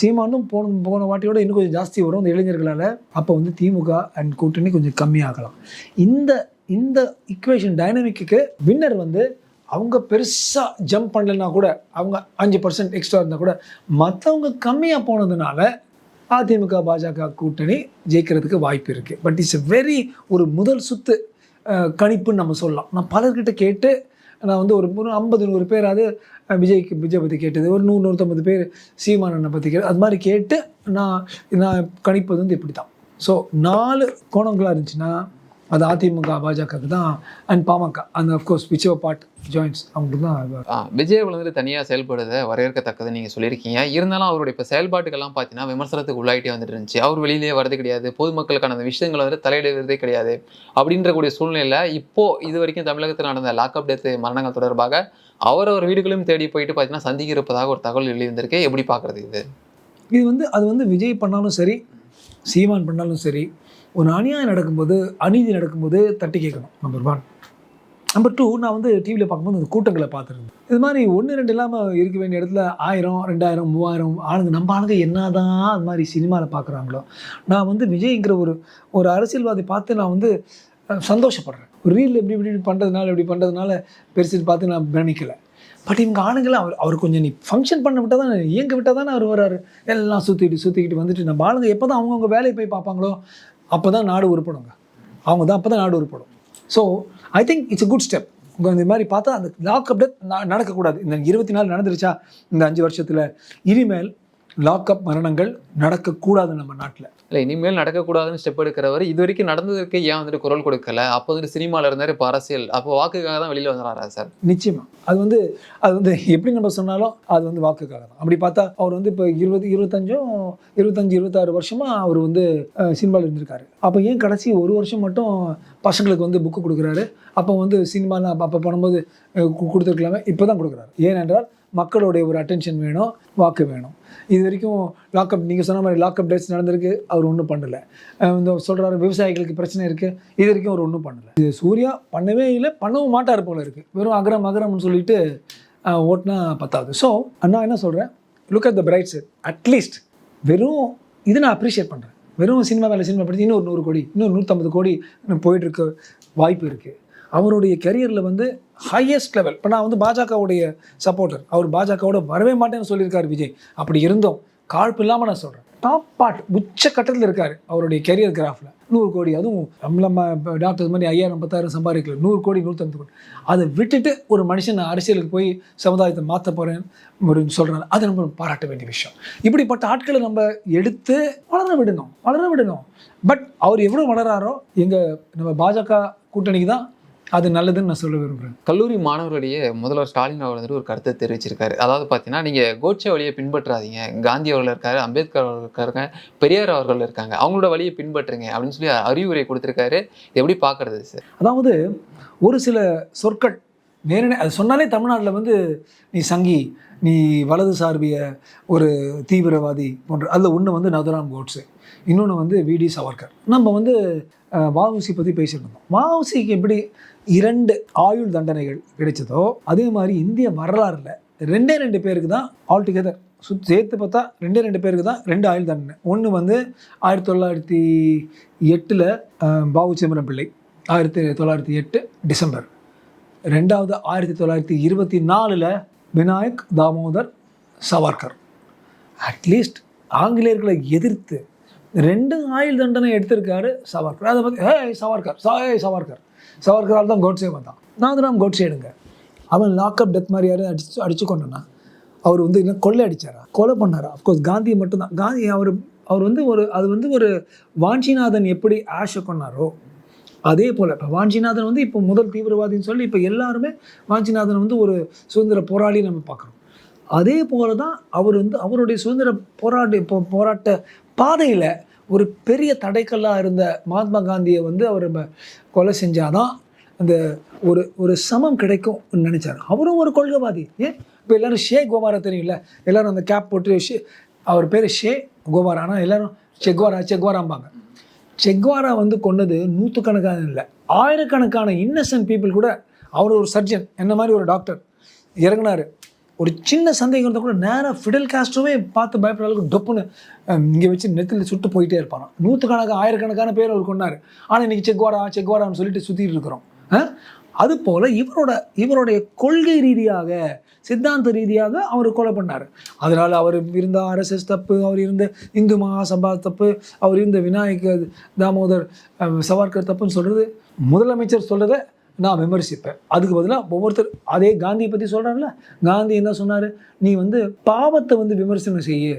சீமானும் போன போன வாட்டியோட இன்னும் கொஞ்சம் ஜாஸ்தி வரும். இந்த இளைஞர்களால் அப்போ வந்து திமுக அண்ட் கூட்டணி கொஞ்சம் கம்மியாகலாம். இந்த இந்த இக்குவேஷன் டைனமிக்கு வின்னர் வந்து அவங்க பெருசாக ஜம்ப் பண்ணலைன்னா கூட அவங்க அஞ்சு பர்சன்ட் எக்ஸ்ட்ரா இருந்தால் கூட மற்றவங்க கம்மியாக போனதுனால அதிமுக பாஜக கூட்டணி ஜெயிக்கிறதுக்கு வாய்ப்பு இருக்குது பட் இட்ஸ் வெரி ஒரு முதல் சுத்து கணிப்புன்னு நம்ம சொல்லலாம். நான் பலர்கிட்ட கேட்டு நான் வந்து ஒரு ஒரு ஐம்பது நூறு பேராவது அஹ், விஜய்க்கு விஜய் பற்றி கேட்டது ஒரு நூறு நூற்றம்பது பேர் சீமானனை பற்றி கேட்டு அது மாதிரி கேட்டு நான் நான் கணிப்பது வந்து இப்படி தான் ஸோ நாலு கோணங்களாக இருந்துச்சுன்னா அது அதிமுக பாஜகவுக்கு தான் அண்ட் பாமக. அந்த அஃப்கோர்ஸ் விச்சோ பார்ட் ஜாயின்ஸ் அவங்களுக்கு தான் விஜய் வந்துட்டு தனியாக செயல்படுறத வரவேற்கத்தக்கது நீங்கள் சொல்லியிருக்கீங்க. இருந்தாலும் அவருடைய இப்போ செயல்பாட்டுக்கெல்லாம் பார்த்தீங்கன்னா விமர்சனத்துக்கு உள்ளாயிட்டே வந்துட்டு இருந்துச்சு அவர் வெளியிலேயே வரது கிடையாது. பொதுமக்களுக்கான அந்த விஷயங்கள் வந்து தலையிடுவதே கிடையாது. அப்படின்ற கூடிய சூழ்நிலையில் இப்போ இது வரைக்கும் தமிழகத்தில் நடந்த லாக்அப் டெத் மரணங்கள் தொடர்பாக அவரவர் வீடுகளையும் தேடி போயிட்டு பார்த்தீங்கன்னா சந்திக்க இருப்பதாக ஒரு தகவல் வெளிவந்திருக்கு. எப்படி பார்க்குறது இது? இது வந்து அது வந்து விஜய் பண்ணாலும் சரி சீமான் பண்ணாலும் சரி ஒரு அநியாயம் நடக்கும்போது அநீதி நடக்கும்போது தட்டி கேட்கணும் நம்பர் ஒன் நம்பர் டூ நான் வந்து டிவியில் பார்க்கும்போது அந்த கூட்டங்களை பார்த்துருந்தேன். இது மாதிரி ஒன்று ரெண்டு இல்லாமல் இருக்க வேண்டிய இடத்துல ஆயிரம் ரெண்டாயிரம் மூவாயிரம் ஆளுங்க நம்ம ஆளுங்க என்னதான் அது மாதிரி சினிமாவில் பார்க்குறாங்களோ. நான் வந்து விஜய்ங்கிற ஒரு ஒரு அரசியல்வாதி பார்த்து நான் வந்து சந்தோஷப்படுறேன். ஒரு ரீல் எப்படி இப்படி இப்படி பண்ணுறதுனால இப்படி பண்ணுறதுனால பெருசு பார்த்து நான் பிரமிக்கலை பட் இவங்க ஆளுங்களாம் அவர் அவர் கொஞ்சம் நீ ஃபங்க்ஷன் பண்ண விட்டால் தான் இயங்க விட்டால் தானே அவர் வர்றாரு எல்லாம் சுற்றிக்கிட்டு சுற்றிக்கிட்டு வந்துட்டு நம்ம ஆளுங்க எப்போ தான் அவங்கவுங்க வேலையை போய் பார்ப்பாங்களோ அப்போ தான் நாடு உருப்படுங்க அவங்க தான் அப்போ தான் நாடு உருப்படும். So I think it's a good step இந்த மாதிரி பார்த்தா அந்த லாக் டெத் நடக்கக்கூடாது. இந்த இருபத்தி நாலு நடந்துருச்சா? இந்த அஞ்சு வருஷத்தில் இனிமேல் லாக்அப் மரணங்கள் நடக்கக்கூடாது நம்ம நாட்டில். இல்லை இனிமேல் நடக்கக்கூடாதுன்னு ஸ்டெப் எடுக்கிறவர் இது வரைக்கும் நடந்ததுக்கு ஏன் வந்துட்டு குரல் கொடுக்கல? அப்போ வந்துட்டு சினிமாவில் இருந்தார் இப்போ அரசியல். அப்போ வாக்குக்காக தான் வெளியில் வந்துடுறாரா சார்? நிச்சயமா. அது வந்து அது வந்து எப்படி நம்ம சொன்னாலும் அது வந்து வாக்குக்காக தான். அப்படி பார்த்தா அவர் வந்து இப்போ இருபது இருபத்தஞ்சும் இருபத்தஞ்சு இருபத்தாறு வருஷமா அவர் வந்து சினிமாவில் இருந்திருக்காரு. அப்போ ஏன் கடைசி ஒரு வருஷம் மட்டும் பசங்களுக்கு வந்து புக்கு கொடுக்குறாரு? அப்போ வந்து சினிமாலாம் அப்போ அப்போ பண்ணும்போது கொடுத்துருக்கலாமே? இப்போ தான் கொடுக்குறாரு. ஏனென்றால் மக்களுடைய ஒரு அட்டென்ஷன் வேணும் வாக்கு வேணும். இது வரைக்கும் லாக்அப் நீங்கள் சொன்ன மாதிரி லாக்அப் டேட்ஸ் நடந்திருக்கு அவர் ஒன்றும் பண்ணலை. இந்த சொல்கிறாரு விவசாயிகளுக்கு பிரச்சனை இருக்குது இது வரைக்கும் அவர் ஒன்றும் பண்ணலை. இது சூர்யா பண்ணவே இல்லை பண்ணவும் மாட்டார் போல இருக்குது வெறும் அகரம் அகரம்னு சொல்லிட்டு ஓட்டினா ஓட்டுனா பத்தாவது ஸோ அண்ணா என்ன சொல்கிறேன் look at the bright side at least வெறும் இது நான் அப்ரிஷியேட் பண்ணுறேன் வெறும் சினிமா வேலை சினிமா படித்து இன்னொரு நூறு கோடி இன்னும் நூற்றம்பது கோடி இன்னும் வாய்ப்பு இருக்குது அவருடைய கெரியரில் வந்து ஹையஸ்ட் லெவல் இப்போ நான் வந்து பாஜகவுடைய சப்போர்ட்டர் அவர் பாஜகவோட வரவே மாட்டேன்னு சொல்லியிருக்காரு விஜய். அப்படி இருந்தோம் காழ்ப்பு இல்லாமல் நான் சொல்கிறேன் டாப் பார்ட் உச்ச கட்டத்தில் இருக்கார் அவருடைய கெரியர் கிராஃபில் நூறு கோடி அதுவும் நம்ம நம்ம டாக்டர் மாதிரி ஐயாயிரம் பத்தாயிரம் சம்பாதிக்கல. நூறு கோடி நூற்றம்பது கோடி. அதை விட்டுட்டு ஒரு மனுஷன் நான் அரசியலுக்கு போய் சமுதாயத்தை மாற்ற போகிறேன் அப்படின்னு சொல்கிறாங்க அது நம்ம பாராட்ட வேண்டிய விஷயம். இப்படிப்பட்ட ஆட்களை நம்ம எடுத்து வளர விடணும். வளர விடணும். பட் அவர் எவ்வளோ வளராரோ எங்கள் நம்ம பாஜக கூட்டணிக்கு தான் அது நல்லதுன்னு நான் சொல்ல விரும்புகிறேன் கல்லூரி மாணவர்களுடைய முதல்வர் ஸ்டாலின் அவர் வந்துட்டு ஒரு கருத்தை தெரிவிச்சிருக்காரு. அதாவது பார்த்தீங்கன்னா நீங்கள் கோட்சே வழியை பின்பற்றாதீங்க. காந்தி அவர்கள் இருக்காரு அம்பேத்கர் அவர்கள் இருக்காங்க பெரியார் அவர்கள் இருக்காங்க. அவங்களோட வழியை பின்பற்றுங்க அப்படின்னு சொல்லி அறிவுரை கொடுத்துருக்காரு. எப்படி பார்க்கறது சார்? அதாவது ஒரு சில சொற்கள் நேரடி அது சொன்னாலே தமிழ்நாட்டில் வந்து நீ சங்கி நீ வலது சார்பிய ஒரு தீவிரவாதி போன்ற அதில் ஒன்று வந்து நதுராம் கோட்ஸே இன்னொன்று வந்து விடி சவர்கர். நம்ம வந்து வஉசி பற்றி பேசிட்டு இருந்தோம். வஉசிக்கு எப்படி இரண்டு ஆயுள் தண்டனைகள் கிடைச்சதோ அதே மாதிரி இந்திய வரலாறுல ரெண்டே ரெண்டு பேருக்கு தான் ஆல் டுகெதர் சுத் சேர்த்து பார்த்தா ரெண்டே ரெண்டு பேருக்கு தான் ரெண்டு ஆயுள் தண்டனை. ஒன்று வந்து ஆயிரத்தி தொள்ளாயிரத்தி எட்டில் பாபு சிதம்பரம் பிள்ளை. ஆயிரத்தி தொள்ளாயிரத்தி எட்டு டிசம்பர். ரெண்டாவது ஆயிரத்தி தொள்ளாயிரத்தி இருபத்தி நாலில் விநாயக் தாமோதர் சவார்கர். அட்லீஸ்ட் ஆங்கிலேயர்களை எதிர்த்து ரெண்டு ஆயுள் தண்டனை எடுத்திருக்காரு சவார்கர். அதை பற்றி ஹே சவர்கர் சா சவர்கர் சவார்கர். சவார்கரால் தான் கோட்ஸே வந்தான். நாதராம் கோட்ஸே எடுங்க. அவன் லாக்அப் டெத் மாதிரி யாரும் அடிச்சு அடிச்சு கொண்டானா? அவர் வந்து என்ன கொள்ளை அடிச்சாரா? கொலை பண்ணாரா? அஃப்கோர்ஸ் காந்தி மட்டும்தான். காந்தி அவர் அவர் வந்து ஒரு அது வந்து ஒரு வாஞ்சிநாதன் எப்படி ஆஷை கொண்டாரோ அதே போல் இப்போ வாஞ்சிநாதன் வந்து இப்போ முதல் தீவிரவாதின்னு சொல்லி இப்போ எல்லாருமே வாஞ்சிநாதன் வந்து ஒரு சுதந்திர போராளி நம்ம பார்க்குறோம். அதே போல தான் அவர் வந்து அவருடைய சுதந்திர போராட்ட போராட்ட பாதையில் ஒரு பெரிய தடைக்கல்லாக இருந்த மகாத்மா காந்தியை வந்து அவர் நம்ம கொலை செஞ்சாதான் அந்த ஒரு ஒரு சமம் கிடைக்கும்னு நினச்சார். அவரும் ஒரு கொள்கைவாதி. ஏன்? இப்போ எல்லாரும் ஷே கோபாரா தெரியும்ல? எல்லாரும் அந்த கேப் போட்டு ஷே அவர் பேர் ஷே கோபாரா ஆனால் எல்லோரும் செக்வாரா செக்வாராம்பாங்க. செக்வாரா வந்து கொன்னது நூற்றுக்கணக்கான இல்லை. ஆயிரக்கணக்கான இன்னசென்ட் பீப்புள் கூட அவர் ஒரு சர்ஜன் என்ன மாதிரி ஒரு டாக்டர் இறங்கினார். ஒரு சின்ன சந்தேகம் இருந்தால் கூட நேராக ஃபிடல் காஸ்ட்ரோவே பார்த்து பயப்படுற அளவுக்கு டொப்புன்னு இங்கே வச்சு நெத்தில் சுட்டு போயிட்டே இருப்பாராம் நூற்றுக்கணக்கான ஆயிரக்கணக்கான பேர் அவர் கொண்டார். ஆனால் இன்றைக்கி செக்வாடா செக்வாடான்னு சொல்லிட்டு சுற்றிட்டு இருக்கிறோம். அதுபோல் இவரோட இவருடைய கொள்கை ரீதியாக சித்தாந்த ரீதியாக அவர் கொலை பண்ணார். அதனால் அவர் இருந்த ஆர்எஸ்எஸ் தப்பு அவர் இருந்த இந்து மகாசபா தப்பு அவர் இருந்த விநாயக தாமோதர் சவார்கர் தப்புன்னு சொல்கிறது முதலமைச்சர் சொல்கிறத நான் விமர்சிப்பேன். அதுக்கு பதிலாக ஒவ்வொருத்தர் அதே காந்தியை பற்றி சொல்கிறாங்கல்ல காந்தி என்ன சொன்னார்? நீ வந்து பாவத்தை வந்து விமர்சனம் செய்ய.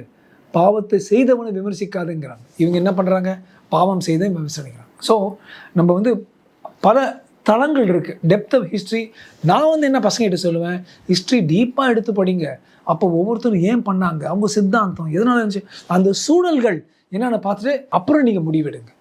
பாவத்தை செய்தவனை விமர்சிக்காதுங்கிறாங்க. இவங்க என்ன பண்ணுறாங்க பாவம் செய்த விமர்சனிக்கிறாங்க ஸோ நம்ம வந்து பல தளங்கள் இருக்குது டெப்த் ஆஃப் ஹிஸ்ட்ரி நான் வந்து என்ன பசங்ககிட்ட சொல்லுவேன்? ஹிஸ்ட்ரி டீப்பாக எடுத்து படிங்க. அப்போ ஒவ்வொருத்தரும் ஏன் பண்ணாங்க? அவங்க சித்தாந்தம். எதனால இருந்துச்சு? அந்த சூழல்கள் என்னென்ன பார்த்துட்டு அப்புறம் நீங்கள் முடிவெடுங்க.